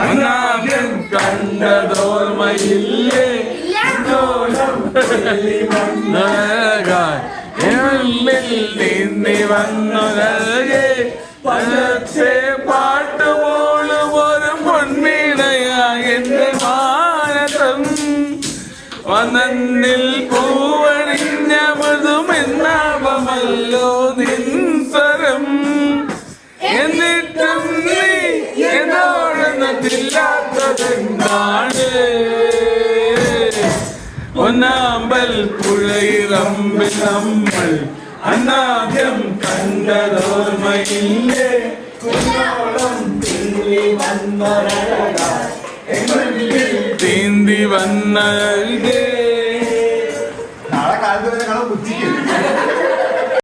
അന്നാദ്യം കണ്ടതോർമ്മയില്ലേ? വന്നു വന്നൊരകെ പലത്തെ പാട്ടുപോലും ഒരു പൊന്മീണയായി എന്റെ മാനസം. വനന്നിൽ പൂവണിഞ്ഞ മൃദുമെന്നാപമല്ലോ നിൻസരം എന്നോടൊന്നതില്ലാത്തതെന്താണ് ഒന്നാമ്പൽ പുഴയിറമ്പിൽ നമ്മൾ അന്നാദ്യം കണ്ടതോർമ്മയില്ലേ വന്നൊരഴകാ. തീന്തി വന്ന